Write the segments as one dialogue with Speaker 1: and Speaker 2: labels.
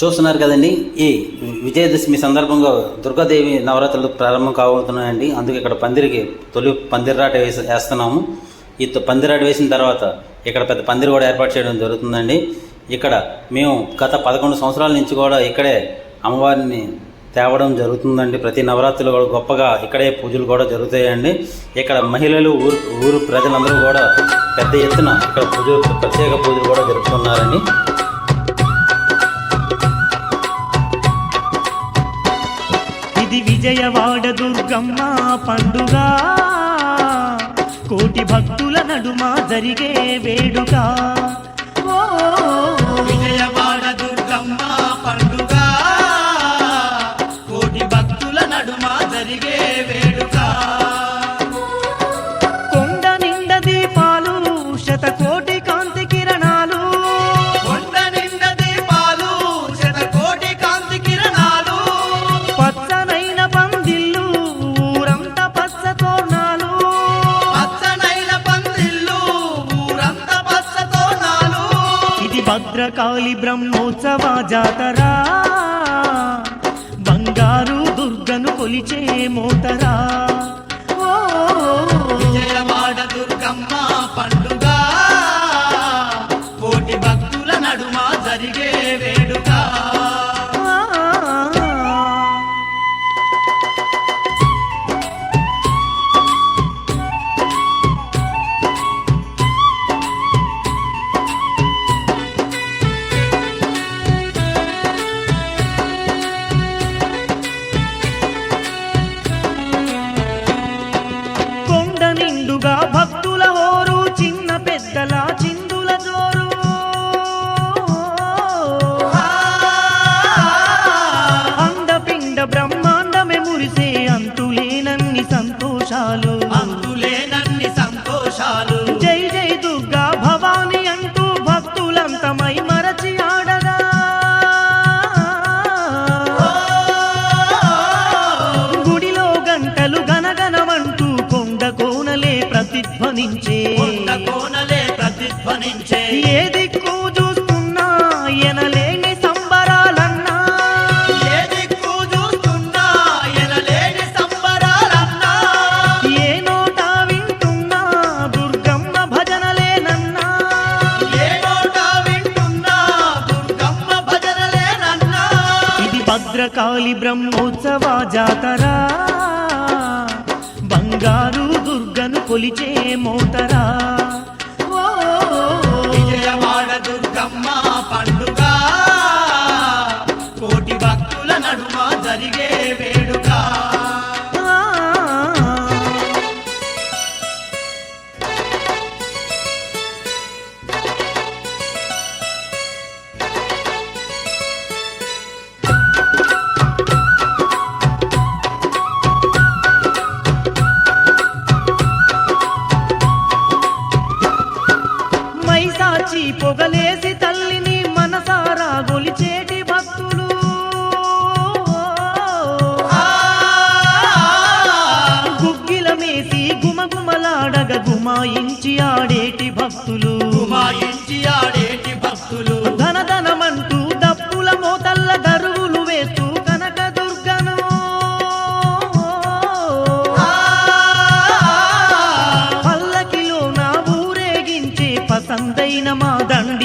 Speaker 1: చూస్తున్నారు కదండి ఈ విజయదశమి సందర్భంగా దుర్గాదేవి నవరాత్రులు ప్రారంభం కాబోతున్నాయండి. అందుకే ఇక్కడ పందిరికి తొలి పందిరాట వేసి వేస్తున్నాము. ఈ పందిరాట వేసిన తర్వాత ఇక్కడ పెద్ద పందిరి కూడా ఏర్పాటు చేయడం జరుగుతుందండి. ఇక్కడ మేము గత పదకొండు సంవత్సరాల నుంచి కూడా ఇక్కడే అమ్మవారిని తేవడం జరుగుతుందండి. ప్రతి నవరాత్రులు కూడా గొప్పగా ఇక్కడే పూజలు కూడా జరుగుతాయండి. ఇక్కడ మహిళలు ఊరు ఊరు ప్రజలందరూ కూడా పెద్ద ఎత్తున ఇక్కడ పూజలు ప్రత్యేక పూజలు కూడా జరుపుతున్నారండి.
Speaker 2: విజయవాడ దుర్గమ్మ పండుగ. కోటి భక్తుల నడుమ జరిగే వేడుక. భద్రకాళి బ్రహ్మోత్సవ జాతర. బంగారు దుర్గను కొలిచే మోతరా. ఏ దిక్కు చూస్తున్నా ఎనలేని సంబరాలన్నా.
Speaker 3: ఏ దిక్కు చూస్తున్నా ఎనలేని సంబరాలన్నా.
Speaker 2: ఏ నోట వింటున్నా దుర్గమ్మ భజనలేనన్నా.
Speaker 3: ఏ నోట వింటున్నా దుర్గమ్మ భజనలేనన్నా.
Speaker 2: ఇది భద్రకాళి బ్రహ్మోత్సవ జాతర. బంగారు దుర్గను కొలిచే మోతరా.
Speaker 3: జరిగే వేడుక.
Speaker 2: పొగలే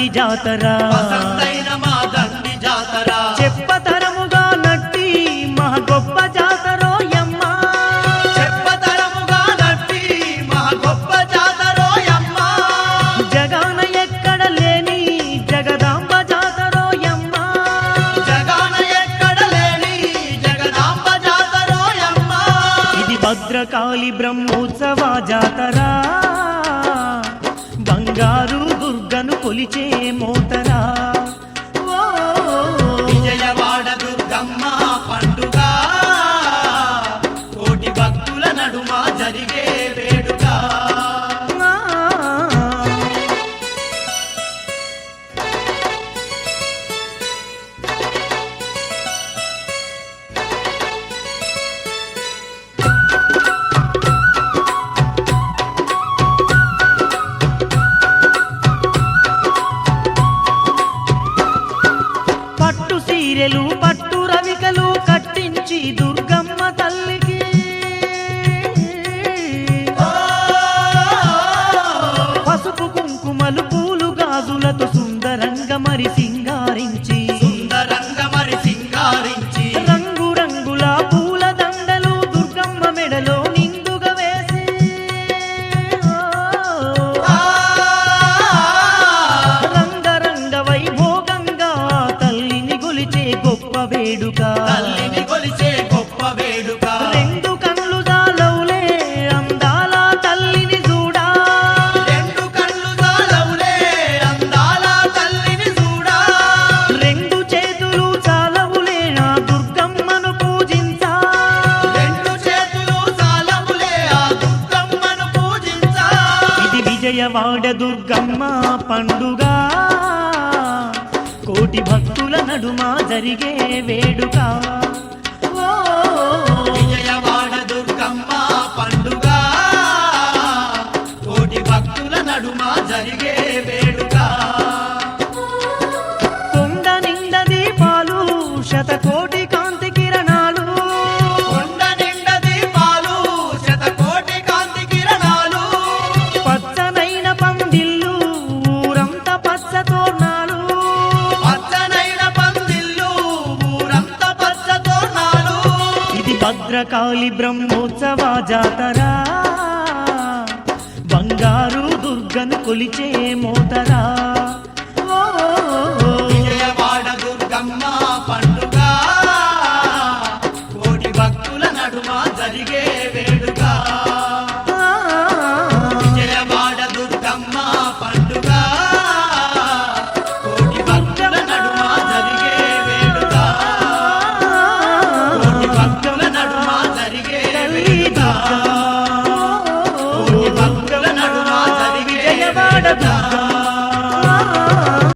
Speaker 2: దండి జాతర.
Speaker 3: జాతర
Speaker 2: చెప్పతరముగా నట్టి మా గొప్ప జాతరో యమ్మ. జగాన ఎక్కడ లేని జగదాంబ జాతరో యమ్మ.
Speaker 3: జగాన ఎక్కడ లేని జగదాంబ జాతరోయమ్మ
Speaker 2: ఇది భద్రకాళి బ్రహ్మోత్సవ జాతర. గారు దుర్గను కొలిచే మోతరా. చీరెలు పట్టు రవికలు కట్టించి దుర్గమ్మ తల్లికి. పసుపు కుంకుమలు పూలు గాజులతో వేడుక.
Speaker 3: తల్లిని కొలిచే గొప్ప వేడుక.
Speaker 2: రెండు కళ్ళు జాలవులే అందాల తల్లిని చూడా.
Speaker 3: రెండు కళ్ళు చాలవులే అందాల తల్లిని చూడా.
Speaker 2: రెండు చేతులు చాలవులే నా దుర్గమ్మను పూజించా.
Speaker 3: రెండు చేతులు చాలవులే ఆ దుర్గమ్మను పూజించా.
Speaker 2: ఇది విజయవాడ దుర్గమ్మ పండుగ. కోటి భక్తుల నడుమ జరిగే వేడుక. ఓ, భద్రకాళి బ్రహ్మోత్సవ జాతరా. బంగారు దుర్గను కొలిచే మోతరా.